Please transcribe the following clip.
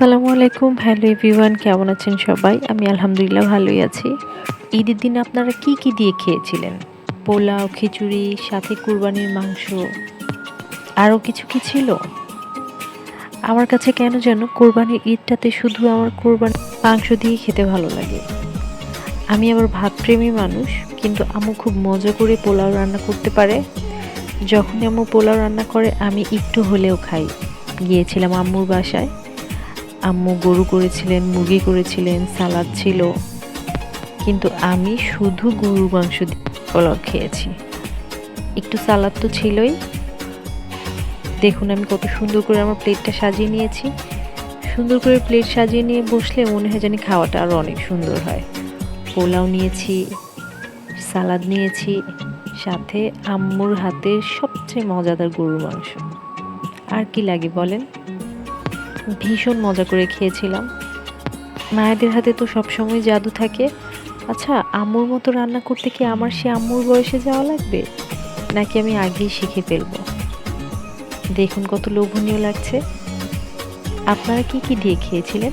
আসসালামু আলাইকুম, hello everyone, কেমন আছেন সবাই? আমি আলহামদুলিল্লাহ ভালোই আছি। ঈদের দিন আপনারা কি কি দিয়ে খেয়েছিলেন? পোলাও, খিচুড়ি, সাথে কুরবানির মাংস, আরও কিছু কি ছিল? আমার কাছে কেন যেন কোরবানির ঈদটাতে শুধু আমার কোরবানি মাংস দিয়ে খেতে ভালো লাগে। আমি আবার ভাতপ্রেমী মানুষ, কিন্তু আম্মু খুব মজা করে পোলাও রান্না করতে পারে। যখনই আম্মু পোলাও রান্না করে, আমি একটু হলেও খাই। গিয়েছিলাম আম্মুর বাসায়। আম্মু গরু করেছিলেন, মুরগি করেছিলেন, সালাদ ছিল। কিন্তু আমি শুধু গরু মাংস পোলাও খেয়েছি। একটু সালাদ তো ছিলই। দেখুন আমি কত সুন্দর করে আমার প্লেটটা সাজিয়ে নিয়েছি। সুন্দর করে প্লেট সাজিয়ে নিয়ে বসলে মনে হয় জানি খাওয়াটা আরও অনেক সুন্দর হয়। পোলাও নিয়েছি, সালাদ নিয়েছি, সাথে আম্মুর হাতের সবচেয়ে মজাদার গরুর মাংস। আর কি লাগে বলেন? ভীষণ মজা করে খেয়েছিলাম। মায়েদের হাতে তো সবসময় জাদু থাকে। আচ্ছা আম্মুর মতো রান্না করতে কি আমার সে আম্মুর বয়সে যাওয়া লাগবে? নাকি আমি আগেই শিখে ফেলব? দেখুন কত লোভনীয় লাগছে। আপনারা কি কি দিয়ে খেয়েছিলেন?